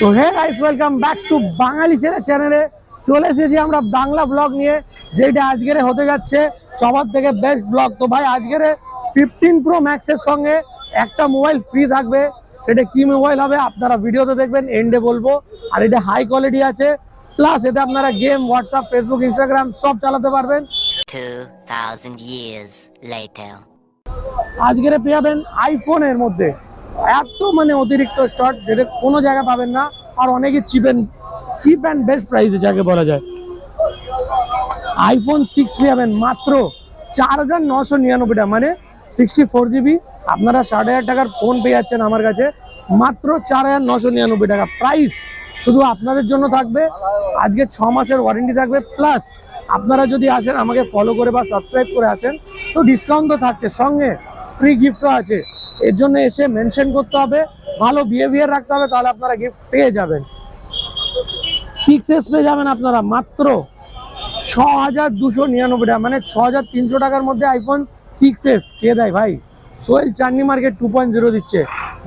তো hey guys welcome back to Bangali ছেলে চ্যানেলে চলে এসেছি আমরা বাংলা ব্লগ নিয়ে যেটা আজকের হতে যাচ্ছে সবার থেকে বেস্ট ব্লগ তো ভাই আজকের ফিফটিন প্রো ম্যাক্সের সঙ্গে একটা মোবাইল ফ্রি থাকবে সেটা কি মোবাইল হবে আপনারা ভিডিওতে দেখবেন এন্ডে বলব। আর এটা হাই কোয়ালিটি আছে প্লাস এতে আপনারা গেম হোয়াটসঅ্যাপ ফেসবুক ইনস্টাগ্রাম সব চালাতে পারবেন। 2,000 years later. আজকের পেয়ে যাবেন আইফোনের মধ্যে। এত মানে অতিরিক্ত স্টক যেটা কোনো জায়গায় পাবেন না, আর অনেকে cheap and cheap and best প্রাইসে যাকে বলা যায়। আইফোন সিক্স পেয়ে যাবেন মাত্র চার হাজার নশো নিরানব্বই টাকা মানে সিক্সটি ফোর জিবি আপনারা ষাট হাজার টাকার ফোন পেয়ে যাচ্ছেন আমার কাছে, মাত্র চার হাজার নশো নিরানব্বই টাকা। প্রাইস শুধু আপনাদের জন্য থাকবে, আজকে ছ মাসের ওয়ারেন্টি থাকবে প্লাস আপনারা যদি আসেন আমাকে ফলো করে বা সাবস্ক্রাইব করে আসেন, তো ডিসকাউন্ট তো থাকছে। সঙ্গে ফ্রি গিফটও আছে। এর জন্য এসে মেনশন করতে হবে, ভালো বিহেভিয়ার রাখতে হবে, তাহলে আপনারা গিফট পেয়ে যাবেন। সিক্স এস পেয়ে যাবেন আপনারা মাত্র ছ হাজার দুশো নিরানব্বই টাকা মানে ছ হাজার তিনশো টাকার মধ্যে আইফোন সিক্স এস কে দেয় ভাই? Soyel Channi market two point zero দিচ্ছে।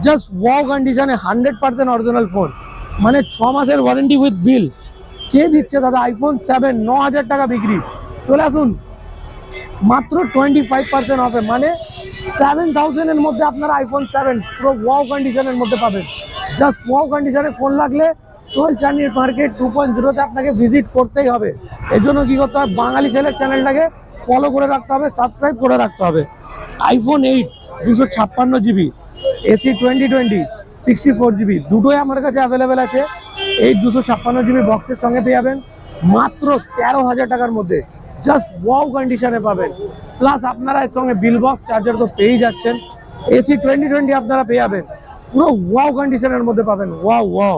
জাস্ট ওয়াও কন্ডিশনে হান্ড্রেড পার্সেন্ট অরিজিনাল ফোন মানে ছ মাসের ওয়ারেন্টি উইথ বিল কে দিচ্ছে দাদা? আইফোন সেভেন ন হাজার টাকা বিক্রি। চলে আসুন। মাত্র টোয়েন্টি ফাইভ পার্সেন্ট অফে মানে সেভেন থাউজেন্ডের মধ্যে আপনারা আইফোন সেভেন পুরো ওয়াও কন্ডিশনের মধ্যে পাবেন। জাস্ট ওয়াও কন্ডিশনে ফোন লাগলে সোল চান্নির মার্কেট টু পয়েন্ট জিরোতে আপনাকে ভিজিট করতেই হবে। এই জন্য কী করতে হবে? বাঙালি ছেলের চ্যানেলটাকে ফলো করে রাখতে হবে সাবস্ক্রাইব করে রাখতে হবে। আইফোন এইট দুশো ছাপ্পান্ন GB SE twenty twenty sixty four GB, দুটোই আমার কাছে অ্যাভেলেবেল আছে। এই দুশো ছাপ্পান্ন জিবি বক্সের সঙ্গে পেয়ে যাবেন মাত্র তেরো হাজার টাকার মধ্যে। জাস্ট ওয়াও কন্ডিশনে পাবেন। প্লাস আপনারা এর সঙ্গে বিল বক্স চার্জার তো পেয়েই যাচ্ছেন। এসি টোয়েন্টি টোয়েন্টি আপনারা পেয়ে যাবেন। পুরো ওয়াও কন্ডিশনের মধ্যে পাবেন। ওয়াও ওয়াও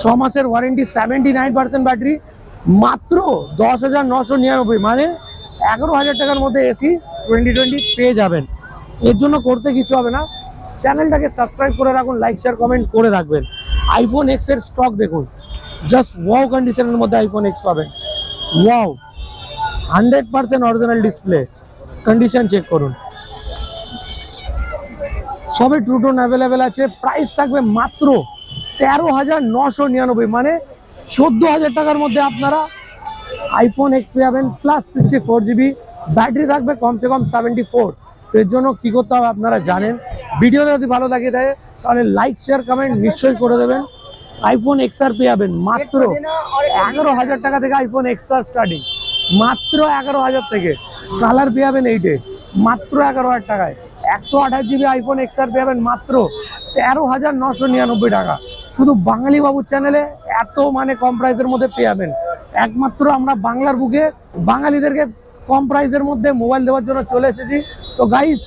ছ মাসের warranty seventy nine percent battery মাত্র দশ হাজার নশো নিরানব্বই। মানে এগারো হাজার টাকার মধ্যে এসি টোয়েন্টি টোয়েন্টি পেয়ে যাবেন। এর জন্য করতে কিছু হবে না। চ্যানেলটাকে সাবস্ক্রাইব করে রাখুন লাইক শেয়ার কমেন্ট করে রাখবেন। আইফোন এক্সের স্টক দেখুন। জাস্ট ওয়াও কন্ডিশনের মধ্যে আইফোন এক্স পাবেন। Wow hundred percent original display condition check করুন। সবে ট্রুটোন অ্যাভেলেবেল আছে। প্রাইস থাকবে মাত্র তেরো হাজার নশো নিরানব্বই। মানে চোদ্দ হাজার টাকার মধ্যে আপনারা আইফোন এক্স পেয়ে যাবেন plus sixty four GB battery থাকবে কমসে কম সেভেন্টি ফোর তো এর জন্য কী করতে হবে আপনারা জানেন। ভিডিওটা যদি ভালো লাগে দেয় তাহলে লাইক শেয়ার কমেন্ট নিশ্চয়ই করে দেবেন। আইফোন এক্স আর পেয়ে যাবেন মাত্র এগারো হাজার টাকা থেকে আইফোন এক্স আর স্টার্টিং মাত্র এগারো হাজার থেকে। কালার পেয়ে যাবেন এইটে মাত্র এগারো হাজার টাকায়। একশো আঠাশ জিবি আইফোন এক্স আর পেয়ে যাবেন মাত্র তেরো হাজার নশো নিরানব্বই টাকা। শুধু বাঙালি বাবুর চ্যানেলে এত মানে কম প্রাইসের মধ্যে পেয়ে যাবেন একমাত্র আমরা বাংলার বুকে বাঙালিদেরকে কম প্রাইসের মধ্যে মোবাইল দেওয়ার জন্য চলে এসেছি। তো গাইস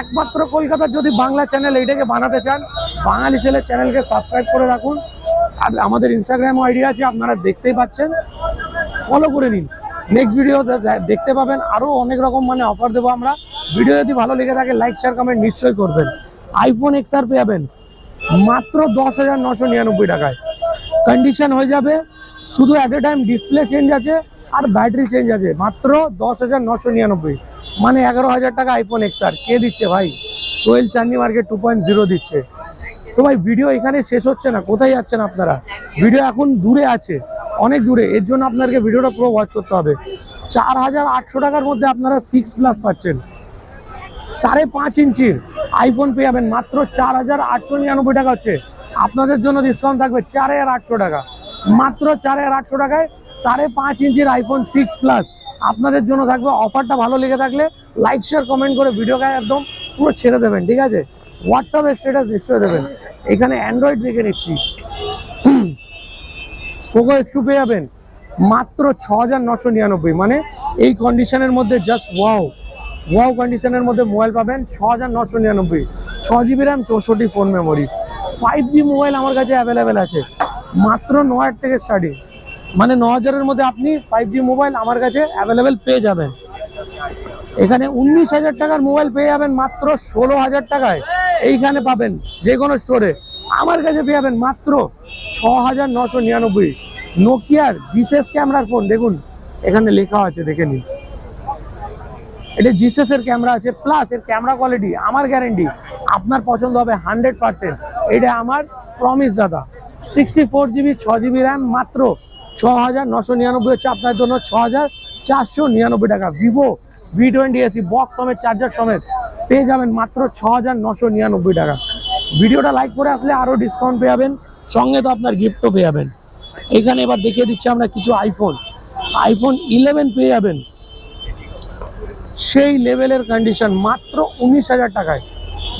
একমাত্র কলকাতার যদি বাংলা চ্যানেল এইটাকে বানাতে চান বাঙালি ছেলের চ্যানেলকে সাবস্ক্রাইব করে রাখুন। আমাদের ইনস্টাগ্রাম আইডি আছে, আপনারা দেখতেই পাচ্ছেন। ফলো করে নিন। নেক্সট ভিডিও দেখতে পাবেন আরও অনেক রকম মানে অফার দেবো আমরা। ভিডিও যদি ভালো লেগে থাকে লাইক শেয়ার কমেন্ট নিশ্চয়ই করবেন। আইফোন এক্স আর পেয়ে যাবেন মাত্র দশ হাজার নশো নিরানব্বই টাকায়। কন্ডিশন হয়ে যাবে, শুধু at a time display change আছে আর ব্যাটারি চেঞ্জ আছে। মাত্র দশ হাজার নশো নিরানব্বই। মানে এগারো হাজার টাকা আইফোন এক্স আর কে দিচ্ছে ভাই? সোহেল চান্দি মার্কেট টু পয়েন্ট জিরো দিচ্ছে। তো ভাই ভিডিও এখানে শেষ হচ্ছে না। কোথায় যাচ্ছেন আপনারা? ভিডিও এখন দূরে আছে, অনেক দূরে। এর জন্য আপনাদেরকে ভিডিওটা পুরো ওয়াচ করতে হবে। চার হাজার আটশো টাকার মধ্যে আপনারা সিক্স প্লাস পাচ্ছেন। সাড়ে পাঁচ ইঞ্চির আইফোন পেয়ে যাবেন। মাত্র চার হাজার আটশো নিরানব্বই টাকা হচ্ছে। আপনাদের জন্য ডিসকাউন্ট থাকবে চার হাজার আটশো টাকা। মাত্র চার হাজার আটশো টাকায় সাড়ে পাঁচ ইঞ্চির আইফোন সিক্স প্লাস আপনাদের জন্য থাকবে। অফারটা ভালো লেগে থাকলে লাইক শেয়ার কমেন্ট করে ভিডিওকে একদম পুরো ছেড়ে দেবেন, ঠিক আছে? হোয়াটসঅ্যাপে স্ট্যাটাস নিশ্চয়ই দেবেন। এখানে অ্যান্ড্রয়েড দেখে নিচ্ছি। পোকো একটু পেয়ে যাবেন। মাত্র ছ হাজার মানে এই কন্ডিশনের মধ্যে জাস্ট ওয়াও ওয়াও কন্ডিশনের মধ্যে মোবাইল পাবেন ছ হাজার নশো নিরানব্বই। ছ জিবি র্যাম চৌষট্টি phone memory five G mobile আমার কাছে অ্যাভেলেবেল আছে। মাত্র ন হাজার থেকে স্টার্টিং মানে ন হাজারের মধ্যে আপনি ফাইভ জি মোবাইল আমার কাছে অ্যাভেলেবেল পেয়ে যাবেন। এখানে উনিশ হাজার টাকার মোবাইল পেয়ে যাবেন মাত্র ষোলো হাজার টাকায়। এইখানে পাবেন যে কোনো স্টোরে আমার কাছে পেয়ে যাবেন মাত্র ছ হাজার নশো নিরানব্বই। নোকিয়ার জিসেস ক্যামেরার ফোন, দেখুন, এখানে লেখা আছে, দেখে নিন। এটা জিসেস এর ক্যামেরা আছে প্লাস এর ক্যামেরা কোয়ালিটি আমার গ্যারেন্টি আপনার পছন্দ হবে হান্ড্রেড পার্সেন্ট। এটা আমার প্রমিস দাদা। সিক্সটি ফোর জিবি ছ জিবি র্যাম মাত্র ছ হাজার নশো নিরানব্বই হচ্ছে আপনার জন্য ছ হাজার চারশো নিরানব্বই টাকা। Vivo V twenty SE box সমেত চার্জার সমেত, পেয়ে যাবেন মাত্র ছ হাজার নশো নিরানব্বই টাকা। ভিডিওটা লাইক করে আসলে আরও ডিসকাউন্ট পেয়ে যাবেন সঙ্গে তো আপনার গিফটও পেয়ে যাবেন এখানে এবার দেখিয়ে দিচ্ছি আমরা কিছু আইফোন আইফোন ইলেভেন পেয়ে যাবেন সেই লেভেলের কন্ডিশন মাত্র উনিশ হাজার টাকায়।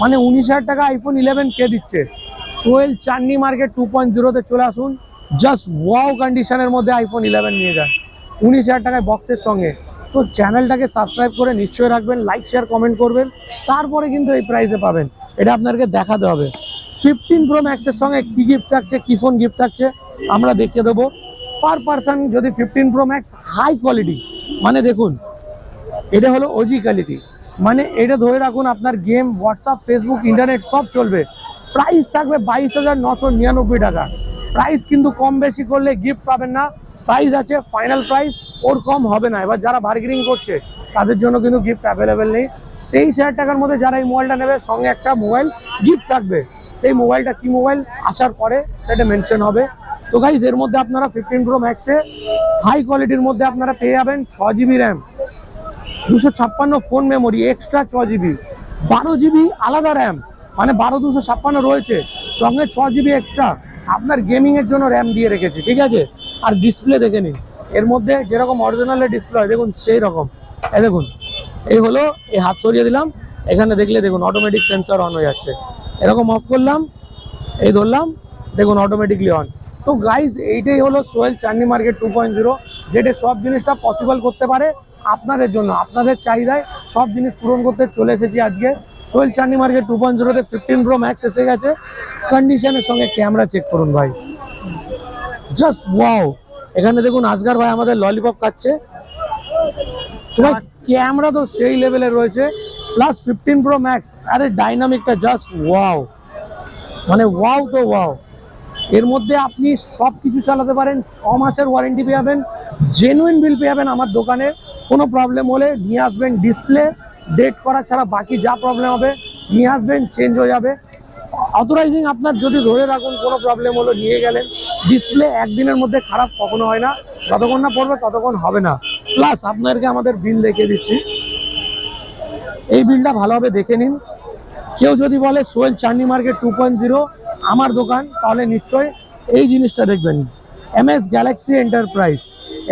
মানে উনিশ হাজার টাকা আইফোন ইলেভেন কে দিচ্ছে। Soyel Channi market two point জিরোতে চলে আসুন। জাস্ট ওয়াও কন্ডিশনের মধ্যে আইফোন ইলেভেন নিয়ে যান। উনিশ হাজার টাকায় বক্সের সঙ্গে। তো চ্যানেলটাকে সাবস্ক্রাইব করে নিশ্চয়ই রাখবেন লাইক শেয়ার কমেন্ট করবেন। তারপরে কিন্তু এই প্রাইসে পাবেন। এটা আপনাকে দেখাতে হবে। ফিফটিন প্রো ম্যাক্সের সঙ্গে কি গিফট থাকছে, কি ফোন গিফট থাকছে, আমরা দেখিয়ে দেবো। পার পার্সন যদি fifteen pro max high quality মানে দেখুন, এটা হলো ওজি কোয়ালিটি মানে এটা ধরে রাখুন আপনার গেম হোয়াটসঅ্যাপ ফেসবুক ইন্টারনেট সব চলবে। প্রাইস থাকবে বাইশ হাজার নশো নিরানব্বই টাকা। প্রাইস কিন্তু কম বেশি করলে গিফট পাবেন না। প্রাইস আছে ফাইনাল প্রাইস ওর কম হবে না। এবার যারা বার্গেনিং করছে, তাদের জন্য কিন্তু গিফট অ্যাভেলেবেল নেই। তেইশ হাজার টাকার মধ্যে যারা এই মোবাইলটা নেবে, সঙ্গে একটা মোবাইল গিফট থাকবে সেই মোবাইলটা কি মোবাইল আসার পরে সেটা মেনশন হবে। তো গাইজ এর মধ্যে আপনারা ফিফটিন প্রো ম্যাক্সে হাই কোয়ালিটির মধ্যে আপনারা পেয়ে যাবেন ছ জিবি র্যাম দুশো ছাপ্পান্ন ফোন মেমোরি এক্সট্রা ছ জিবি বারো জিবি আলাদা র্যাম মানে বারো দুশো ছাপ্পান্ন রয়েছে। সঙ্গে ছ জিবি এক্সট্রা আপনার গেমিংয়ের জন্য র্যাম দিয়ে রেখেছি, ঠিক আছে? আর ডিসপ্লে দেখে নিন। এর মধ্যে যেরকম অরিজিনালের ডিসপ্লে হয়, দেখুন সেই রকম। এই দেখুন। এই হলো, এই হাত সরিয়ে দিলাম। এখানে দেখলে দেখুন অটোমেটিক সেন্সর অন হয়ে যাচ্ছে। এরকম অফ করলাম, এই ধরলাম, দেখুন অটোমেটিকলি অন তো গাইজ এইটাই হলো Soyel Channi market two point zero যেটা সব জিনিসটা পসিবল করতে পারে আপনাদের জন্য। আপনাদের চাহিদায় সব জিনিস পূরণ করতে চলে এসেছি আজকে। Soyel Channi market two point জিরোতে ফিফটিন প্রো ম্যাক্স এসে গেছে। কন্ডিশনের সঙ্গে ক্যামেরা চেক করুন ভাই। জাস্ট ওয়াও এখানে দেখুন আসগার ভাই আমাদের ললিপপ তোমার ক্যামেরা তো সেই লেভেলের রয়েছে। প্লাস ফিফটিন প্রো ম্যাক্স আরে ডাইনামিকটা জাস্ট ওয়াও মানে ওয়াও তো ওয়াও এর মধ্যে আপনি সব কিছু চালাতে পারেন, ছ মাসের ওয়ারেন্টি পেয়ে যাবেন জেনুইন বিল পেয়ে যাবেন আমার দোকানে। কোনো প্রবলেম হলে নিয়ে আসবেন ডিসপ্লে ডেট করা ছাড়া বাকি যা প্রবলেম হবে, নিয়ে আসবেন চেঞ্জ হয়ে যাবে। অথরাইজিং আপনার যদি ধরে রাখুন কোনো প্রবলেম হলো, নিয়ে গেলেন। ডিসপ্লে একদিনের মধ্যে খারাপ কখনো হয় না। যতক্ষণ না পড়বে ততক্ষণ হবে না। প্লাস আপনাদেরকে আমাদের বিল দেখিয়ে দিচ্ছি। এই বিলটা ভালোভাবে দেখে নিন। কেউ যদি বলে সোয়েল চান্নি মার্কেট টু আমার দোকান, তাহলে নিশ্চয়ই এই জিনিসটা দেখবেন। এম এস গ্যালাক্সি এন্টারপ্রাইজ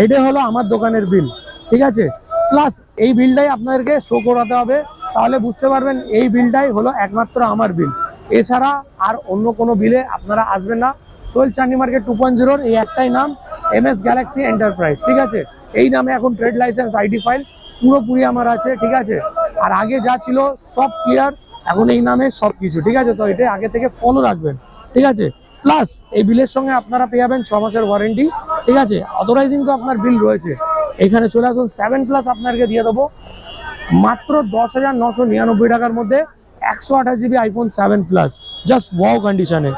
এটাই হলো আমার দোকানের বিল ঠিক আছে? প্লাস এই বিলটাই আপনাদেরকে শো করাতে হবে, তাহলে বুঝতে পারবেন এই বিলটাই হলো একমাত্র আমার বিল এছাড়া আর অন্য কোনো বিলে আপনারা আসবেন না। Soyel Channi market two point জিরোর এই একটাই নাম এম এস গ্যালাক্সি এন্টারপ্রাইজ ঠিক আছে? এই নামে এখন ট্রেড লাইসেন্স আইডি ফাইল পুরোপুরি আমার আছে, ঠিক আছে? আর আগে যা ছিল সব ক্লিয়ার এখন এই নামে সব কিছু, ঠিক আছে? তো এটা আগে থেকে ফলো রাখবেন, ঠিক আছে? প্লাস এই বিলের সঙ্গে আপনারা পেয়ে যাবেন ছ মাসের ওয়ারেন্টি ঠিক আছে? অথরাইজিং তো আপনার বিল রয়েছে। এখানে চলে আসুন সেভেন প্লাস আপনাকে দিয়ে দেবো। মাত্র দশ হাজার নশো নিরানব্বই টাকার মধ্যে একশো আঠাশ GB iPhone seven plus just wow কন্ডিশনে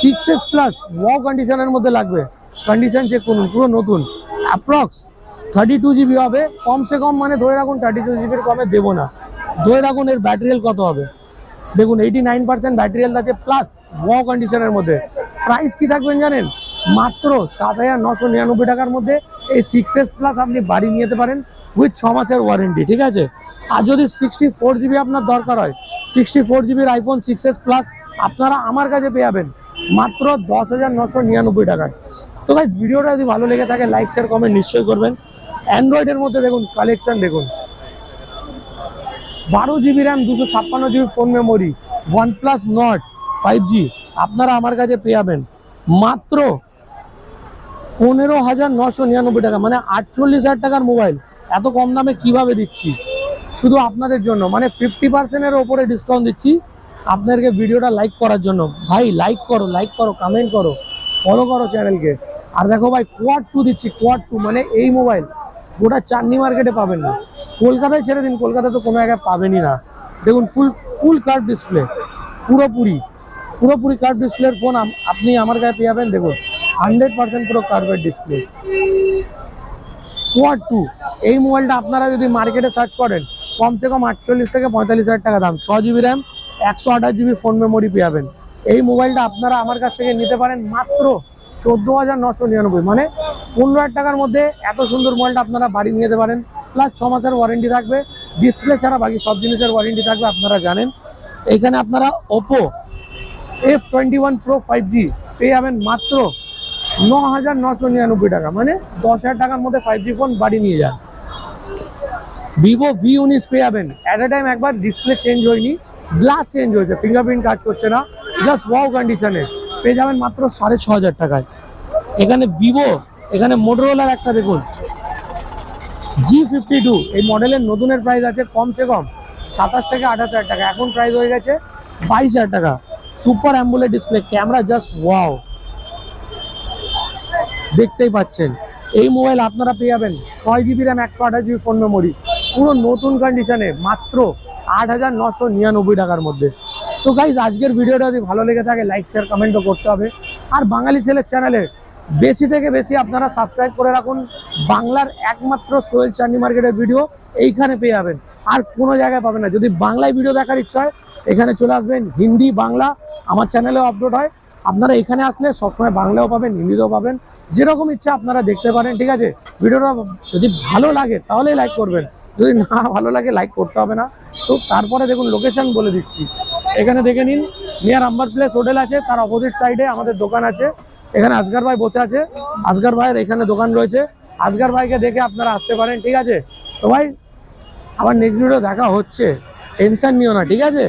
সিক্স এস প্লাস ওয়াও কন্ডিশনের মধ্যে লাগবে। কন্ডিশন চেক করুন, পুরো নতুন। অ্যাপ্রক্স থার্টি টু জিবি হবে। কমসে কম মানে ধরে রাখুন থার্টি টু জিবির কমে দেবো না। ধরে রাখুন এর ব্যাটারিয়াল কত হবে? দেখুন এইটি নাইন পার্সেন্ট ব্যাটারিয়াল আছে প্লাস ওয়াও কন্ডিশনের মধ্যে। প্রাইস কি থাকবেন জানেন? মাত্র সাত হাজার নশো নিরানব্বই টাকার মধ্যে এই সিক্স এস প্লাস আপনি বাড়ি নিয়ে যেতে পারেন উইথ ছ মাসের ওয়ারেন্টি ঠিক আছে? আর যদি সিক্সটি ফোর জিবি আপনার দরকার হয় সিক্সটি ফোর জিবির আইফোন সিক্স এস প্লাস আপনারা আমার কাছে পেয়ে যাবেন। মাত্র দশ হাজার নশো নিরানব্বই টাকায়। তো ভাই ভিডিওটা যদি ভালো লেগে থাকে লাইক শেয়ার কমেন্ট নিশ্চয়ই করবেন। অ্যান্ড্রয়েডের মধ্যে দেখুন কালেকশন দেখুন। বারো জিবি র্যাম দুশো ছাপ্পান্ন GB phone memory OnePlus Nord five G আপনারা আমার কাছে পেয়ে যাবেন। মাত্র পনেরো হাজার নশো নিরানব্বই টাকা মানে আটচল্লিশ হাজার টাকার মোবাইল এত কম দামে কীভাবে দিচ্ছি? শুধু আপনাদের জন্য মানে ফিফটি পার্সেন্টের ওপরে ডিসকাউন্ট দিচ্ছি আপনাদেরকে ভিডিওটা লাইক করার জন্য। ভাই লাইক করো লাইক করো কমেন্ট করো ফলো করো চ্যানেলকে আর দেখো ভাই কোয়াড টু দিচ্ছি কোয়াড টু মানে এই মোবাইল গোটা চান্নি মার্কেটে পাবেন না। কলকাতায় ছেড়ে দিন, কলকাতায় তো কোনো জায়গায় পাবেনই না। দেখুন ফুল ফুল কার্ভ ডিসপ্লে পুরোপুরি পুরোপুরি কার্ভ ডিসপ্লের ফোন আপনি আমার কাছে পেয়ে যাবেন, দেখুন হান্ড্রেড পার্সেন্ট পুরো কার্ভের ডিসপ্লে কোয়াড টু এই মোবাইলটা আপনারা যদি মার্কেটে সার্চ করেন, কমসে কম আটচল্লিশ থেকে পঁয়তাল্লিশ হাজার টাকা দাম, ছ জিবি র্যাম একশো আঠাশ জিবি ফোন মেমোরি পেয়ে যাবেন। এই মোবাইলটা আপনারা আমার কাছ থেকে নিতে পারেন মাত্র চোদ্দ হাজার নশো নিরানব্বই। মানে পনেরো হাজার টাকার মধ্যে এত সুন্দর মোবাইলটা আপনারা বাড়ি নিয়ে যেতে পারেন। প্লাস ছ মাসের ওয়ারেন্টি থাকবে। ডিসপ্লে ছাড়া বাকি সব জিনিসের ওয়ারেন্টি থাকবে, আপনারা জানেন। এইখানে আপনারা Oppo F twenty one pro five G পেয়ে যাবেন মাত্র ন হাজার নশো নিরানব্বই টাকা। মানে দশ হাজার টাকার মধ্যে ফাইভ জি ফোন বাড়ি নিয়ে যান। ভিভো ভি উনিশ পেয়ে যাবেন। অ্যাট এ টাইম একবার ডিসপ্লে চেঞ্জ হয়নি। গ্লাস চেঞ্জ হয়েছে। ফিঙ্গারপ্রিন্ট কাজ করছে না। জাস্ট ওয়াও কন্ডিশনে পেয়ে যাবেন মাত্র সাড়ে ছ হাজার টাকায়। এখানে ভিভো এখানে মোটরোলার একটা দেখুন। জি ফিফটি টু এই মডেলের নতুনের প্রাইস আছে কমসে কম সাতাশ থেকে আঠাশ হাজার টাকা। এখন প্রাইস হয়ে গেছে বাইশ হাজার টাকা। Super AMOLED display camera just wow দেখতেই পাচ্ছেন। এই মোবাইল আপনারা পেয়ে যাবেন ছয় জিবি র্যাম একশো আঠাশ জিবি ফোন মেমোরি পুরো নতুন কন্ডিশনে মাত্র আট হাজার নশো নিরানব্বই টাকার মধ্যে। তো গাইজ আজকের ভিডিওটা যদি ভালো লেগে থাকে লাইক শেয়ার কমেন্টও করতে হবে। আর বাঙালি ছেলের চ্যানেলে বেশি থেকে বেশি আপনারা সাবস্ক্রাইব করে রাখুন। বাংলার একমাত্র সোহেল চান্ডি মার্কেটের ভিডিও এইখানে পেয়ে যাবেন। আর কোনো জায়গায় পাবেন না। যদি বাংলায় ভিডিও দেখার ইচ্ছা হয়, এখানে চলে আসবেন হিন্দি, বাংলা। আমার চ্যানেলেও আপলোড হয়। আপনারা এখানে আসলে সবসময় বাংলাও পাবেন, হিন্দিতেও পাবেন। যেরকম ইচ্ছা আপনারা দেখতে পারেন, ঠিক আছে? ভিডিওটা যদি ভালো লাগে, তাহলে লাইক করবেন। যদি না ভালো লাগে লাইক করতে হবে না। তো তারপরে দেখুন লোকেশন বলে দিচ্ছি। এখানে দেখে নিন নিয়ার আম্বার প্লেস হোটেল আছে, তার অপোজিট সাইডে আমাদের দোকান আছে। এখানে আসগার ভাই বসে আছে। আসগার ভাইয়ের এখানে দোকান রয়েছে। আসগার ভাইকে দেখে আপনারা আসতে পারেন, ঠিক আছে? তো ভাই, আবার নেক্সট ভিডিও দেখা হচ্ছে। টেনশন নিও না, ঠিক আছে?